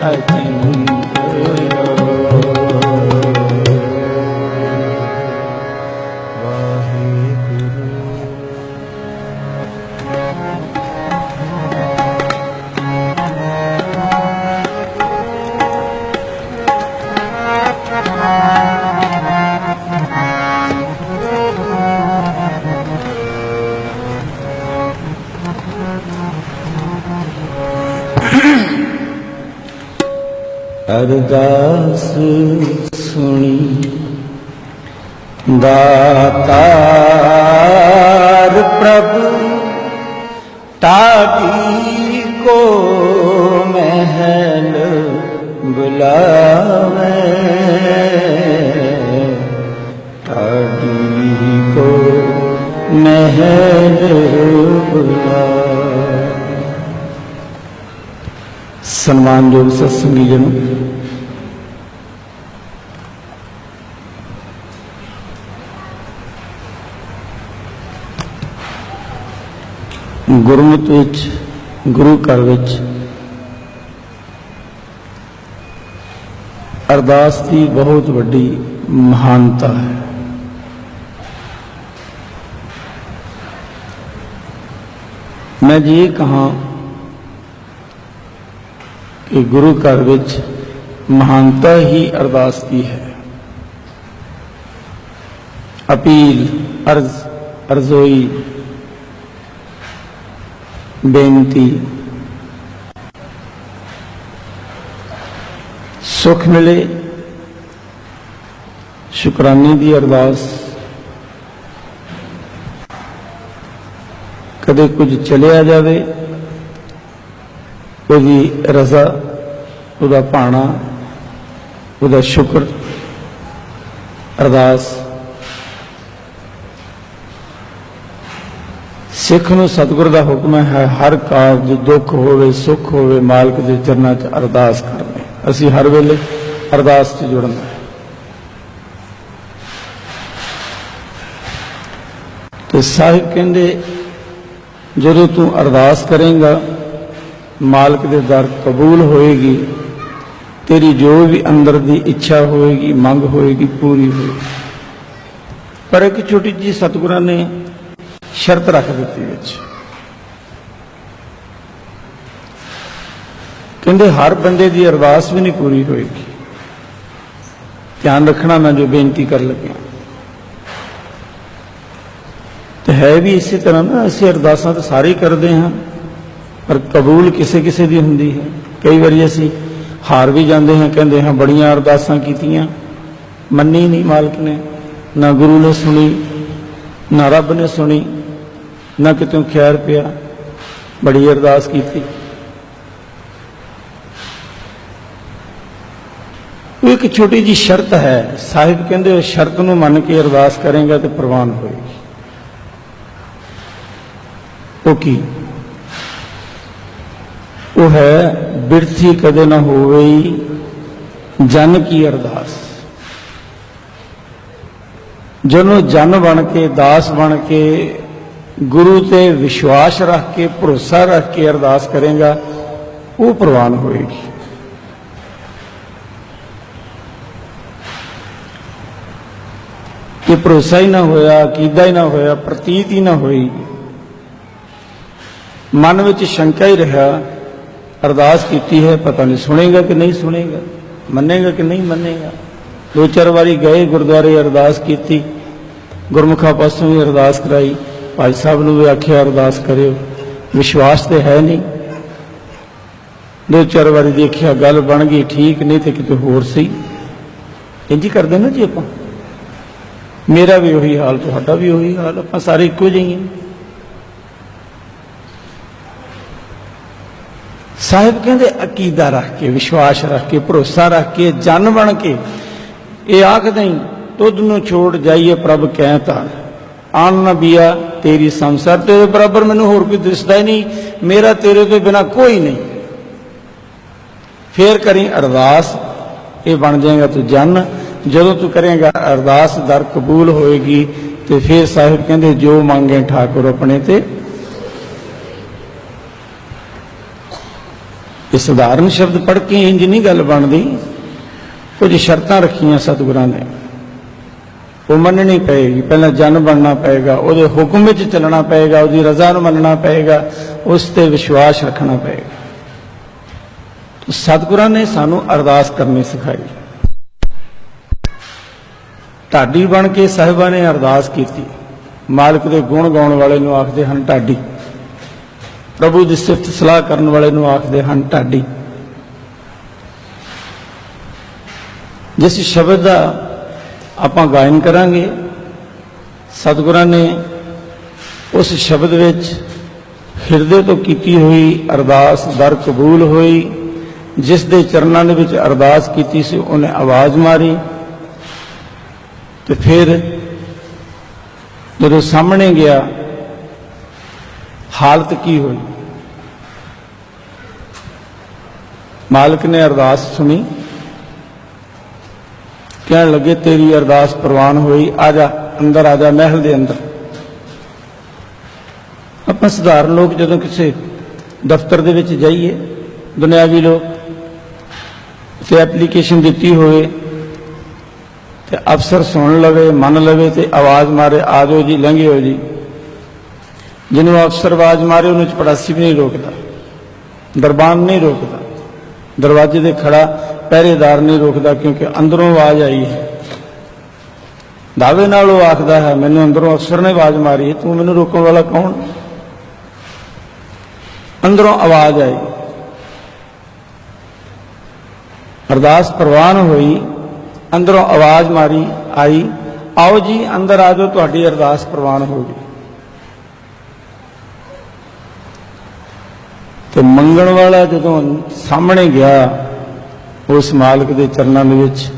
爱情。ਅਰਦਾਸ ਸੁਣੀ। ਦਾਤਾਰ ਪ੍ਰਭ ਤਾਕੀ ਕੋ ਮਹਿਲ ਬੁਲਾਵੇ। ਤਾਕੀ ਕੋ ਮਹਿਲ ਬੁਲਾਵੇ। ਸਨਮਾਨਯੋਗ ਸਤਸੰਗੀ ਜਨ ਗੁਰਮਤਿ ਵਿੱਚ, ਗੁਰੂ ਘਰ ਵਿੱਚ ਅਰਦਾਸ ਦੀ ਬਹੁਤ ਵੱਡੀ ਮਹਾਨਤਾ ਹੈ। ਮੈਂ ਜੀ ਇਹ ਕਹਾਂ ਕਿ ਗੁਰੂ ਘਰ ਵਿੱਚ ਮਹਾਨਤਾ ਹੀ ਅਰਦਾਸ ਦੀ ਹੈ। ਅਪੀਲ, ਅਰਜ਼, ਅਰਜ਼ੋਈ ਬੇਨਤੀ। ਸੁਖ ਮਿਲੇ। ਸ਼ੁਕਰਾਨੇ ਦੀ ਅਰਦਾਸ। ਕਦੇ ਕੁਝ ਚਲਿਆ ਜਾਵੇ, ਉਹਦੀ ਰਜ਼ਾ, ਉਹਦਾ ਭਾਣਾ, ਉਹਦਾ ਸ਼ੁਕਰ, ਅਰਦਾਸ। ਸਿੱਖ ਨੂੰ ਸਤਿਗੁਰ ਦਾ ਹੁਕਮ ਹੈ ਹਰ ਕਾਰਜ ਦੁੱਖ ਹੋਵੇ, ਸੁੱਖ ਹੋਵੇ, ਮਾਲਕ ਦੇ ਚਰਨਾਂ 'ਚ ਅਰਦਾਸ ਕਰਨੀ। ਅਸੀਂ ਹਰ ਵੇਲੇ ਅਰਦਾਸ 'ਚ ਜੁੜਨਾ ਹੈ। ਤੇ ਸਾਹਿਬ ਕਹਿੰਦੇ, ਜਦੋਂ ਤੂੰ ਅਰਦਾਸ ਕਰੇਂਗਾ, ਮਾਲਕ ਦੇ ਦਰ ਕਬੂਲ ਹੋਏਗੀ, ਤੇਰੀ ਜੋ ਵੀ ਅੰਦਰ ਦੀ ਇੱਛਾ ਹੋਏਗੀ, ਮੰਗ ਹੋਏਗੀ, ਪੂਰੀ ਹੋਏਗੀ। ਪਰ ਇੱਕ ਛੋਟੀ ਜੀ ਸਤਿਗੁਰਾਂ ਨੇ ਸ਼ਰਤ ਰੱਖ ਦਿੱਤੀ ਵਿੱਚ। ਕਹਿੰਦੇ, ਹਰ ਬੰਦੇ ਦੀ ਅਰਦਾਸ ਵੀ ਨਹੀਂ ਪੂਰੀ ਹੋਏਗੀ। ਧਿਆਨ ਰੱਖਣਾ ਮੈਂ ਜੋ ਬੇਨਤੀ ਕਰ ਲੱਗਿਆ। ਤੇ ਹੈ ਵੀ ਇਸੇ ਤਰ੍ਹਾਂ ਨਾ, ਅਸੀਂ ਅਰਦਾਸਾਂ ਤਾਂ ਸਾਰੇ ਹੀ ਕਰਦੇ ਹਾਂ, ਪਰ ਕਬੂਲ ਕਿਸੇ ਕਿਸੇ ਦੀ ਹੁੰਦੀ ਹੈ। ਕਈ ਵਾਰੀ ਅਸੀਂ ਹਾਰ ਵੀ ਜਾਂਦੇ ਹਾਂ, ਕਹਿੰਦੇ ਹਾਂ, ਬੜੀਆਂ ਅਰਦਾਸਾਂ ਕੀਤੀਆਂ, ਮੰਨੀ ਨਹੀਂ ਮਾਲਕ ਨੇ, ਨਾ ਗੁਰੂ ਨੇ ਸੁਣੀ, ਨਾ ਰੱਬ ਨੇ ਸੁਣੀ। ਨਾ ਕਿਤੋਂ ਖੈਰ ਪਿਆ। ਬੜੀ ਅਰਦਾਸ ਕੀਤੀ। ਉਹ ਇੱਕ ਛੋਟੀ ਜੀ ਸ਼ਰਤ ਹੈ। ਸਾਹਿਬ ਕਹਿੰਦੇ, ਉਹ ਸ਼ਰਤ ਨੂੰ ਮੰਨ ਕੇ ਅਰਦਾਸ ਕਰੇਗਾ ਤੇ ਪ੍ਰਵਾਨ ਹੋਏਗੀ। ਉਹ ਕੀ? ਉਹ ਹੈ, ਬਿਰਥੀ ਕਦੇ ਨਾ ਹੋਵੇ ਜਨ ਕੀ ਅਰਦਾਸ। ਜਦੋਂ ਜਨ ਬਣ ਕੇ, ਦਾਸ ਬਣ ਕੇ ਗੁਰੂ ਤੇ ਵਿਸ਼ਵਾਸ ਰੱਖ ਕੇ, ਭਰੋਸਾ ਰੱਖ ਕੇ ਅਰਦਾਸ ਕਰੇਗਾ, ਉਹ ਪ੍ਰਵਾਨ ਹੋਏਗੀ। ਕਿ ਭਰੋਸਾ ਹੀ ਨਾ ਹੋਇਆ, ਅਕੀਦਾ ਹੀ ਨਾ ਹੋਇਆ, ਪ੍ਰਤੀਤ ਹੀ ਨਾ ਹੋਈ। ਮਨ ਵਿੱਚ ਸ਼ੰਕਾ ਹੀ ਰਿਹਾ। ਅਰਦਾਸ ਕੀਤੀ ਹੈ, ਪਤਾ ਨਹੀਂ ਸੁਣੇਗਾ ਕਿ ਨਹੀਂ ਸੁਣੇਗਾ, ਮੰਨੇਗਾ ਕਿ ਨਹੀਂ ਮੰਨੇਗਾ। ਦੋ ਚਾਰ ਵਾਰੀ ਗਏ ਗੁਰਦੁਆਰੇ ਅਰਦਾਸ ਕੀਤੀ, ਗੁਰਮੁਖਾ ਪਾਸੋਂ ਵੀ ਅਰਦਾਸ ਕਰਾਈ। ਭਾਈ ਸਾਹਿਬ ਨੂੰ ਵੀ ਆਖਿਆ, ਅਰਦਾਸ ਕਰਿਓ। ਵਿਸ਼ਵਾਸ ਤੇ ਹੈ ਨਹੀਂ। ਦੋ ਚਾਰ ਵਾਰੀ ਦੇਖਿਆ, ਗੱਲ ਬਣ ਗਈ, ਠੀਕ ਨਹੀਂ ਤੇ ਕਿਤੇ ਹੋਰ ਸੀ ਇੰਜ ਹੀ ਕਰਦੇ ਨਾ ਜੀ ਆਪਾਂ। ਮੇਰਾ ਵੀ ਉਹੀ ਹਾਲ, ਤੁਹਾਡਾ ਵੀ ਉਹੀ ਹਾਲ, ਆਪਾਂ ਸਾਰੇ ਇੱਕੋ ਜਿਹੇ ਹਾਂ ਸਾਹਿਬ ਕਹਿੰਦੇ, ਅਕੀਦਾ ਰੱਖ ਕੇ, ਵਿਸ਼ਵਾਸ ਰੱਖ ਕੇ, ਭਰੋਸਾ ਰੱਖ ਕੇ, ਜਨ ਬਣ ਕੇ। ਇਹ ਆਖਦੇ ਹੀ ਤੁਧ ਨੂੰ ਛੋੜ ਜਾਈਏ ਪ੍ਰਭ ਕਹਿ ਤਾਂ। ਆਨ ਬੀਆ ਤੇਰੀ ਸੰਸਾਰ ਤੇਰੇ ਬਰਾਬਰ ਮੈਨੂੰ ਹੋਰ ਕੋਈ ਦਿਸਦਾ ਹੀ ਨਹੀਂ, ਮੇਰਾ ਤੇਰੇ ਤੋਂ ਬਿਨਾ ਕੋਈ ਨਹੀਂ। ਫੇਰ ਕਰੀ ਅਰਦਾਸ, ਇਹ ਬਣ ਜਾਏਗਾ ਤੂੰ ਜਨ, ਜਦੋਂ ਤੂੰ ਕਰੇਗਾ ਅਰਦਾਸ, ਦਰ ਕਬੂਲ ਹੋਏਗੀ, ਤੇ ਫੇਰ ਸਾਹਿਬ ਕਹਿੰਦੇ, ਜੋ ਮੰਗੇ ਠਾਕੁਰ ਆਪਣੇ ਤੇ। ਇਹ ਸਧਾਰਨ ਸ਼ਬਦ ਪੜ੍ਹ ਕੇ ਇੰਜ ਨਹੀਂ ਗੱਲ ਬਣਦੀ। ਕੁਝ ਸ਼ਰਤਾਂ ਰੱਖੀਆਂ ਸਤਿਗੁਰਾਂ ਨੇ। ਉਹ ਮੰਨਣੀ ਪਏਗੀ, ਪਹਿਲਾਂ ਜਨ ਬਣਨਾ ਪਏਗਾ, ਉਹਦੇ ਹੁਕਮ ਵਿੱਚ ਚੱਲਣਾ ਪਏਗਾ, ਉਹਦੀ ਰਜ਼ਾ ਨੂੰ ਮੰਨਣਾ ਪਏਗਾ, ਉਸ ਤੇ ਵਿਸ਼ਵਾਸ ਰੱਖਣਾ ਪਏਗਾ। ਸਤਿਗੁਰਾਂ ਨੇ ਸਾਨੂੰ ਅਰਦਾਸ ਕਰਨੀ ਸਿਖਾਈ। ਢਾਡੀ ਬਣ ਕੇ ਸਾਹਿਬਾਂ ਨੇ ਅਰਦਾਸ ਕੀਤੀ। ਮਾਲਕ ਦੇ ਗੁਣ ਗਾਉਣ ਵਾਲੇ ਨੂੰ ਆਖਦੇ ਹਨ, ਢਾਡੀ। ਪ੍ਰਭੂ ਦੀ ਸਿਫਤ ਸਲਾਹ ਕਰਨ ਵਾਲੇ ਨੂੰ ਆਖਦੇ ਹਨ, ਢਾਡੀ। ਜਿਸ ਸ਼ਬਦ ਦਾ ਆਪਾਂ ਗਾਇਨ ਕਰਾਂਗੇ। ਸਤਿਗੁਰਾਂ ਨੇ ਉਸ ਸ਼ਬਦ ਵਿੱਚ ਹਿਰਦੇ ਤੋਂ ਕੀਤੀ ਹੋਈ ਅਰਦਾਸ ਦਰ ਕਬੂਲ ਹੋਈ, ਜਿਸ ਦੇ ਚਰਨਾਂ ਦੇ ਵਿੱਚ ਅਰਦਾਸ ਕੀਤੀ ਸੀ, ਉਹਨੇ ਆਵਾਜ਼ ਮਾਰੀ ਤੇ ਫਿਰ ਜਦੋਂ ਸਾਹਮਣੇ ਗਿਆ, ਹਾਲਤ ਕੀ ਹੋਈ? ਮਾਲਕ ਨੇ ਅਰਦਾਸ ਸੁਣੀ। ਕਹਿਣ ਲੱਗੇ, ਤੇਰੀ ਅਰਦਾਸ ਪ੍ਰਵਾਨ ਹੋਈ, ਆ ਜਾ, ਅੰਦਰ, ਆ ਜਾ, ਮਹਿਲ ਦੇ ਅੰਦਰ। ਆਪਾਂ ਸਧਾਰਨ ਲੋਕ ਜਦੋਂ ਕਿਸੇ ਦਫ਼ਤਰ ਦੇ ਵਿੱਚ ਜਾਈਏ, ਦੁਨਿਆਵੀ ਲੋਕ, ਤੇ ਐਪਲੀਕੇਸ਼ਨ ਦਿੱਤੀ ਹੋਵੇ, ਤੇ ਅਫਸਰ ਸੁਣ ਲਵੇ, ਮੰਨ ਲਵੇ, ਤੇ ਆਵਾਜ਼ ਮਾਰੇ, ਆ ਜਾਓ ਜੀ ਲੰਘਿਓ ਜੀ। ਜਿਹਨੂੰ ਅਫਸਰ ਆਵਾਜ਼ ਮਾਰੇ, ਉਹਨੂੰ ਚਪੜਾਸੀ ਵੀ ਨਹੀਂ ਰੋਕਦਾ। ਦਰਬਾਨ ਨਹੀਂ ਰੋਕਦਾ। ਦਰਵਾਜ਼ੇ ਦੇ ਖੜਾ ਪਹਿਰੇਦਾਰ ਨਹੀਂ ਰੋਕਦਾ ਕਿਉਂਕਿ ਅੰਦਰੋਂ ਆਵਾਜ਼ ਆਈ ਹੈ। ਦਾਅਵੇ ਨਾਲ ਉਹ ਆਖਦਾ ਹੈ, ਮੈਨੂੰ ਅੰਦਰੋਂ ਅਫਸਰ ਨੇ ਆਵਾਜ਼ ਮਾਰੀ ਤੂੰ ਮੈਨੂੰ ਰੋਕਣ ਵਾਲਾ ਕੌਣ? ਅੰਦਰੋਂ ਆਵਾਜ਼ ਆਈ। ਅਰਦਾਸ ਪ੍ਰਵਾਨ ਹੋਈ, ਅੰਦਰੋਂ ਆਵਾਜ਼ ਮਾਰੀ, ਆਈ, ਆਓ ਜੀ, ਅੰਦਰ ਆ ਜਾਓ, ਤੁਹਾਡੀ ਅਰਦਾਸ ਪ੍ਰਵਾਨ ਹੋ ਗਈ। ਤੇ ਮੰਗਣ ਵਾਲਾ ਜਦੋਂ ਸਾਹਮਣੇ ਗਿਆ ਉਸ ਮਾਲਕ ਦੇ ਚਰਨਾਂ ਦੇ ਵਿੱਚ।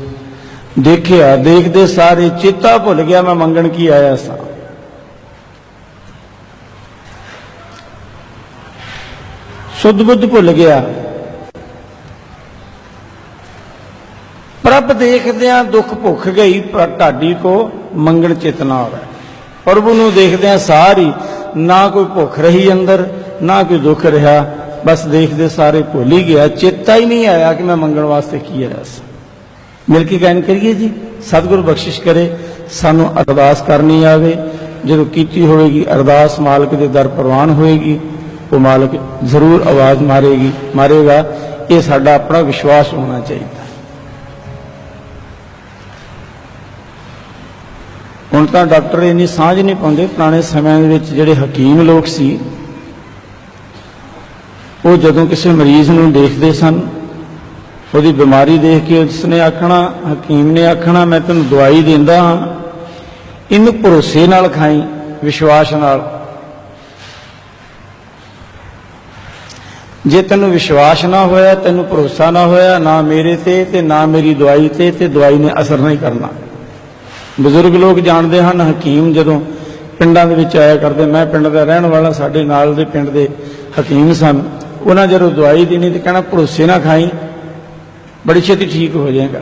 ਦੇਖਿਆ, ਦੇਖਦੇ ਸਾਰੇ ਚੇਤਾ ਭੁੱਲ ਗਿਆ, ਮੈਂ ਮੰਗਣ ਕੀ ਆਇਆ ਸਾਂ। ਸੁਧ ਬੁੱਧ ਭੁੱਲ ਗਿਆ। ਪ੍ਰਭ ਦੇਖਦਿਆਂ ਦੁੱਖ ਭੁੱਖ ਗਈ, ਪਰ ਢਾਡੀ ਕੋ ਮੰਗਣ ਚੇਤਨਾ ਹੋਵੇ। ਪ੍ਰਭੂ ਨੂੰ ਦੇਖਦਿਆਂ ਸਾਰੀ ਨਾ ਕੋਈ ਭੁੱਖ ਰਹੀ ਅੰਦਰ, ਨਾ ਕੋਈ ਦੁੱਖ ਰਿਹਾ। ਬਸ ਦੇਖਦੇ ਸਾਰੇ ਭੁੱਲ ਹੀ ਗਿਆ, ਚੇਤਾ ਹੀ ਨਹੀਂ ਆਇਆ ਕਿ ਮੈਂ ਮੰਗਣ ਵਾਸਤੇ ਕੀ ਆਇਆ ਸੀ। ਮਿਲ ਕੇ ਗਾਇਨ ਕਰੀਏ ਜੀ, ਸਤਿਗੁਰ ਬਖਸ਼ਿਸ਼ ਕਰੇ, ਸਾਨੂੰ ਅਰਦਾਸ ਕਰਨੀ ਆਵੇ, ਜਦੋਂ ਕੀਤੀ ਹੋਵੇਗੀ, ਅਰਦਾਸ ਮਾਲਕ ਦੇ ਦਰ ਪ੍ਰਵਾਨ ਹੋਏਗੀ, ਉਹ ਮਾਲਕ ਜ਼ਰੂਰ ਆਵਾਜ਼ ਮਾਰੇਗੀ, ਮਾਰੇਗਾ, ਇਹ ਸਾਡਾ ਆਪਣਾ ਵਿਸ਼ਵਾਸ ਹੋਣਾ ਚਾਹੀਦਾ। ਹੁਣ ਤਾਂ ਡਾਕਟਰ ਇੰਨੀ ਸਾਂਝ ਨਹੀਂ ਪਾਉਂਦੇ, ਪੁਰਾਣੇ ਸਮਿਆਂ ਦੇ ਵਿੱਚ ਜਿਹੜੇ ਹਕੀਮ ਲੋਕ ਸੀ ਉਹ ਜਦੋਂ ਕਿਸੇ ਮਰੀਜ਼ ਨੂੰ ਦੇਖਦੇ ਸਨ, ਉਹਦੀ ਬਿਮਾਰੀ ਦੇਖ ਕੇ ਉਸਨੇ ਆਖਣਾ, ਹਕੀਮ ਨੇ ਆਖਣਾ, ਮੈਂ ਤੈਨੂੰ ਦਵਾਈ ਦਿੰਦਾ ਹਾਂ। ਇਹਨੂੰ ਭਰੋਸੇ ਨਾਲ ਖਾਈ, ਵਿਸ਼ਵਾਸ ਨਾਲ। ਜੇ ਤੈਨੂੰ ਵਿਸ਼ਵਾਸ ਨਾ ਹੋਇਆ, ਤੈਨੂੰ ਭਰੋਸਾ ਨਾ ਹੋਇਆ, ਨਾ ਮੇਰੇ ਤੇ ਤੇ ਨਾ ਮੇਰੀ ਦਵਾਈ ਤੇ ਤੇ ਦਵਾਈ ਨੇ ਅਸਰ ਨਹੀਂ ਕਰਨਾ। ਬਜ਼ੁਰਗ ਲੋਕ ਜਾਣਦੇ ਹਨ, ਹਕੀਮ ਜਦੋਂ ਪਿੰਡਾਂ ਦੇ ਵਿੱਚ ਆਇਆ ਕਰਦੇ, ਮੈਂ ਪਿੰਡ ਦਾ ਰਹਿਣ ਵਾਲਾ, ਸਾਡੇ ਨਾਲ ਦੇ ਪਿੰਡ ਦੇ ਹਕੀਮ ਸਨ। ਉਹਨਾਂ ਜਦੋਂ ਦਵਾਈ ਦੇਣੀ ਤੇ ਕਹਿਣਾ ਭਰੋਸੇ ਨਾ ਖਾਈ, ਬੜੀ ਛੇਤੀ ਠੀਕ ਹੋ ਜਾਏਗਾ।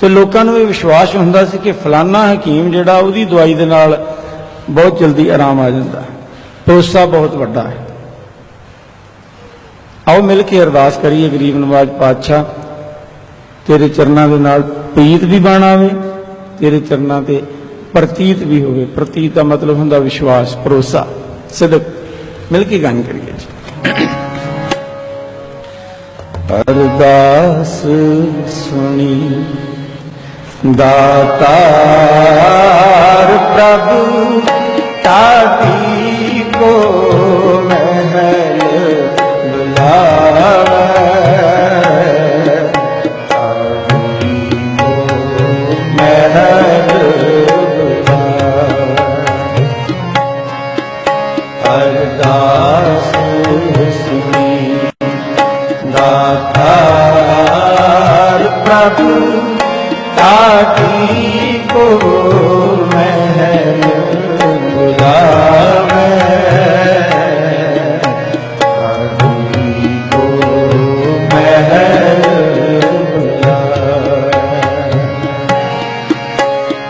ਤੇ ਲੋਕਾਂ ਨੂੰ ਇਹ ਵਿਸ਼ਵਾਸ ਹੁੰਦਾ ਸੀ ਕਿ ਫਲਾਨਾ ਹਕੀਮ ਜਿਹੜਾ ਉਹਦੀ ਦਵਾਈ ਦੇ ਨਾਲ ਬਹੁਤ ਜਲਦੀ ਆਰਾਮ ਆ ਜਾਂਦਾ। ਭਰੋਸਾ ਬਹੁਤ ਵੱਡਾ ਹੈ। ਆਓ ਮਿਲ ਕੇ ਅਰਦਾਸ ਕਰੀਏ ਗਰੀਬ ਨਵਾਜ ਪਾਤਸ਼ਾਹ, ਤੇਰੇ ਚਰਨਾਂ ਦੇ ਨਾਲ ਪ੍ਰੀਤ ਵੀ ਬਣ ਤੇਰੇ ਚਰਨਾਂ ਤੇ ਪ੍ਰਤੀਤ ਵੀ ਹੋਵੇ। ਪ੍ਰਤੀਤ ਦਾ ਮਤਲਬ ਹੁੰਦਾ ਵਿਸ਼ਵਾਸ, ਭਰੋਸਾ। ਸਦਕ, ਮਿਲ ਕੇ ਗਾਨ ਕਰੀਏ ਜੀ। ਅਰਦਾਸ ਸੁਣੀ ਦਾਤਾਰ ਪ੍ਰਭੂ ਤਾਤੀ ਕੋ ਮਹਿਲ ਬੁਲਾਵੇ। ਮਹਿਲ ਬੁਲਾਵੇ। ਅਰਦਾਸ ਸੁਣੀ ਦਾਤਾਰ ਪ੍ਰਭੂ ਤਾਕੀ ਕੋ ਮਹਿਲ ਬੁਲਾਵੇ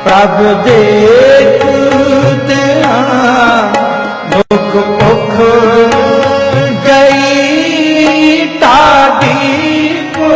ਪ੍ਰਭ ਦੇ